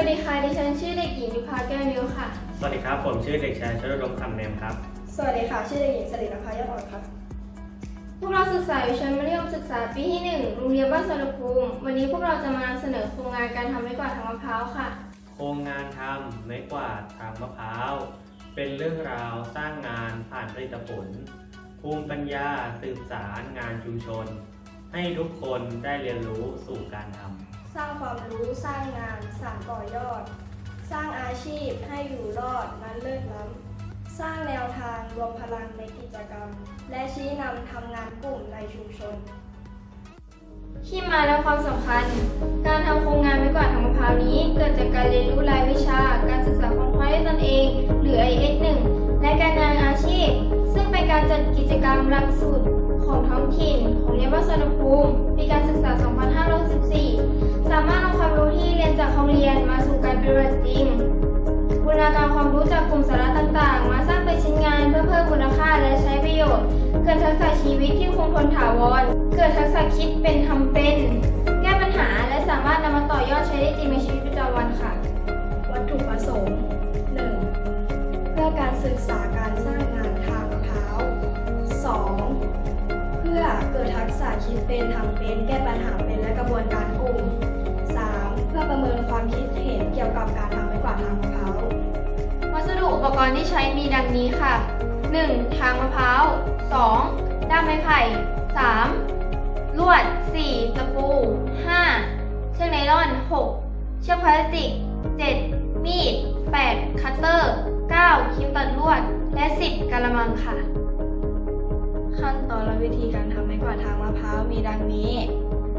วัสดีค่ะ ดิฉันชื่อเด็กหญิงยุพาแก้วนิ้วค่ะ สวัสดีครับ ผมชื่อเด็กชายชลดมคำเนมครับ สวัสดีค่ะ ชื่อเด็กหญิงสรินภายอดอ่อนครับพวกเราศึกษาอยู่ชั้นมัธยมศึกษาปีที่หนึ่งโรงเรียนบ้านสระภูมิ วันนี้พวกเราจะมานำเสนอโครงงานการทำไม้กวาดทางมะพร้าวค่ะ โครงงานทำไม้กวาดทางมะพร้าว เป็นเรื่องราวสร้างงานผ่านผลิตผล ภูมิปัญญาสืบสารงานชุมชน ให้ทุกคนได้เรียนรู้สู่การทำ สร้างความรู้สร้างงานสานต่อยอด สร้างอาชีพให้อยู่รอดนั้นเลิศล้ำ สร้างแนวทางรวมพลังในกิจกรรม และชี้นำทำงานกลุ่มในชุมชน ที่มาและความสำคัญ การทำโครงงานไม้กวาดทางมะพร้าวนี้ เกิดจากการเรียนรู้รายวิชา การศึกษาความรู้ด้วยตนเอง หรือ IS1 และการงานอาชีพ ซึ่งเป็นการจัดกิจกรรมหลักสูตรของท้องถิ่นของเรียนวัดสนภูมิปีการศึกษา 2514ามารถนำความรู้ที่เรียนจากห้องเรียนมาสู่การปฏิบัติจริงบูรณาการความรู้จากกลุ่มสาระต่างๆ มาสร้างเป็นชิ้นงานเพื่อเพิ่มมูลค่าและใช้ประโยชน์ เกิดทักษะชีวิตที่คงทนถาวร เกิดทักษะคิดเป็นทำเป็น แก้ปัญหาและสามารถนำมาต่อยอดใช้ได้จริงในชีวิตประจำวันค่ะ วัตถุประสงค์ 1. เพื่อการศึกษาการสร้างงานทางมะพร้า 2. เพื่อเกิดทักษะคิดเป็นทำเป็น แก้ปัญหาเป็นและกระบวนการ รณ์ที่ใช้มีดังนี้ค่ะ 1. ทางมะพร้าว 2. ด้ามไม้ไผ่ 3. ลวด 4. ตะปู 5. เชือกไนล่อน 6. เชือกพลาสติก 7. มีด 8. คัตเตอร์ 9. ครีมตัดลวด และ 10. กะละมังค่ะ ขั้นตอนและวิธีการทำไม้กวาดทางมะพร้าวมีดังนี้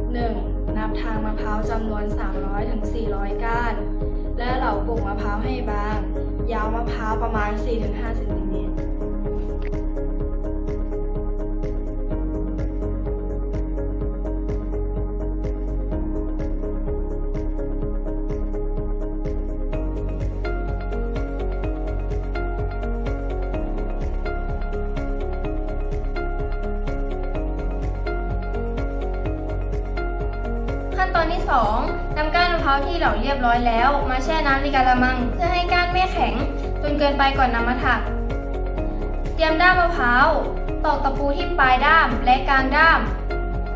1. นับทางมะพร้าวจำนวน 300-400ถึง400ก้าน และเหลาปลูกมะพร้าวให้บาง ยาวมะพร้าวประมาณ 4-5เซนติเมตรขั้นตอนที่ 2 ท้าที่เหลาเรียบร้อยแล้ว มาแช่น้ำในกะละมัง เพื่อให้ก้านไม่แข็งจนเกินไปก่อนนำมาถัก เตรียมด้ามมะพร้าวตอกตะปูที่ปลายด้ามและกลางด้าม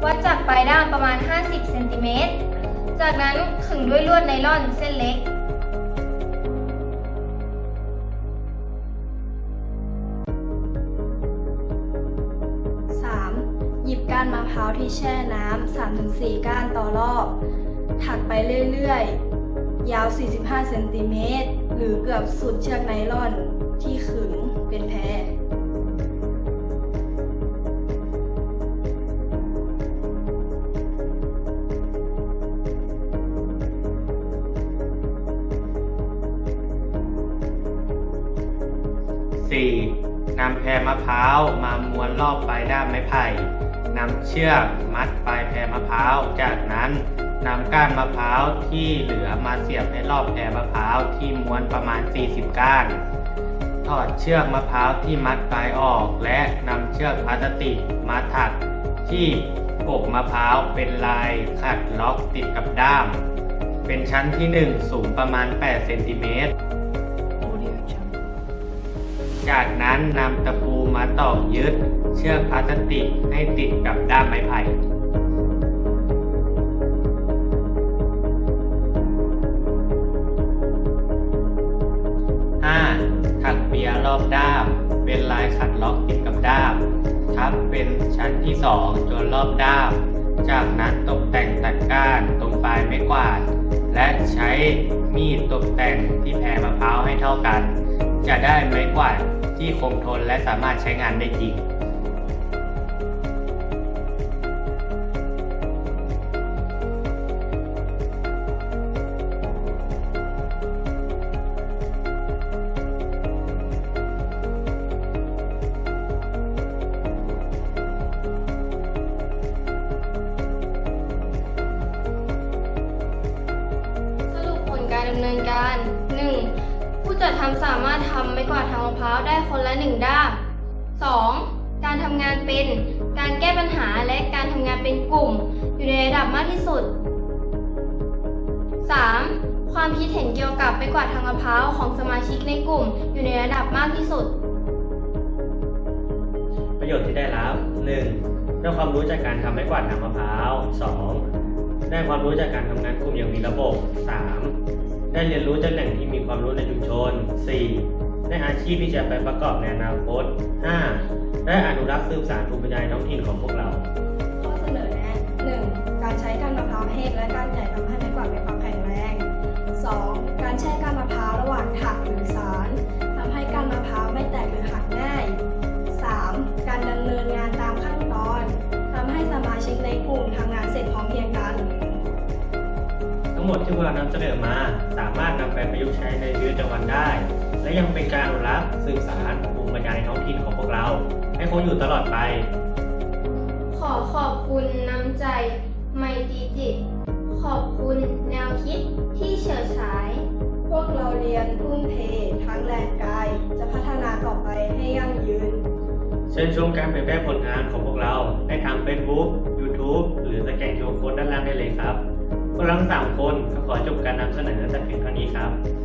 วัดจากปลายด้ามประมาณ 50เซนติเมตรจากนั้นขึงด้วยลวดไนล่อนเส้นเล็กหยิบก้านมะพร้าวที่แช่น้ำ3-4 ก้านต่อรอบ ถักไปเรื่อยๆ ยาว 45 เซนติเมตร หรือเกือบสุดเชือกไนล่อนที่ขึงเป็นแพร 4. นำแพรมะพร้าวมาม้วนรอบปลายด้ามไม้ไผ่ นำเชือกมัดปลายแพรมะพร้าว จากนั้นนำก้านมะพร้าวที่เหลือมาเสียบให้รอบแพรมะพร้าวที่ม้วนประมาณ 40 ก้านถอดเชือกมะพร้าวที่มัดปลายออก และนำเชือกพลาสติกมาถักที่กกมะพร้าวเป็นลายขัดล็อกติดกับด้าม เป็นชั้นที่ 1 สูงประมาณ 8 เซนติเมตร จากนั้นนำตะปู มาตอกยึดเชือกพลาสติกให้ติดกับด้ามไม้ไผ่ถักเปียรอบด้าม เป็นลายขัดล็อกติดกับด้ามทับเป็นชั้นที่2จนรอบด้าม จากนั้นตกแต่งตัดก้านตรงปลายไม้กวาด และใช้มีดตกแต่งที่แพรมะพร้าวให้เท่ากัน จะได้ไม้กวาด ที่คงทนและสามารถใช้งานได้จริง สรุปผลการดำเนินการ 1. ผู้จัดทำสามารถทำไม้กวาดทางมะพร้าวได้คนละ1ด้าม 2. การทำงานเป็น การแก้ปัญหาและการทำงานเป็นกลุ่ม อยู่ในระดับมากที่สุด 3. ความคิดเห็นเกี่ยวกับไม้กวาดทางมะพร้าวของสมาชิกในกลุ่ม อยู่ในระดับมากที่สุด ประโยชน์ที่ได้รับ 1. ได้ความรู้จากการทำไม้กวาดทางมะพร้าว 2. ได้ความรู้จากการทำงานกลุ่มอย่างมีระบบ 3. ได้เรียนรู้จากแหล่งที่มีความรู้ในชุมชน 4. ได้อาชีพที่จะไปประกอบในอนาคต 5. ได้อนุรักษ์สืบสานภูมิปัญญาท้องถิ่นของพวกเรา ข้อเสนอแนะ 1. การใช้ก้านมะพร้าวแห้งและการใหญ่ทำให้ไม้กวาดมีความแข็งแรง 2. การแช่ก้าน มดที่พวกเรานำเสนอมา สามารถนำไปประยุกต์ใช้ในชีวิตประจำวันได้ และยังเป็นการอนุรักษ์สืบสานภูมิปัญญาในท้องถิ่นของพวกเรา ให้คงอยู่ตลอดไป ขอขอบคุณน้ำใจ ไมตรีจิต ขอบคุณแนวคิดที่เฉิดฉาย พวกเราเรียนทุ่มเททั้งแรงกาย จะพัฒนาต่อไปให้ยั่งยืน เชิญชมการเผยแพร่ผลงานของพวกเราได้ทาง Facebook YouTube หรือสแกน QR Code ด้านล่างได้เลยครับ พวกเราทั้งสามคนก็ขอจบการนำเสนอแต่เพียงเท่านี้ครับ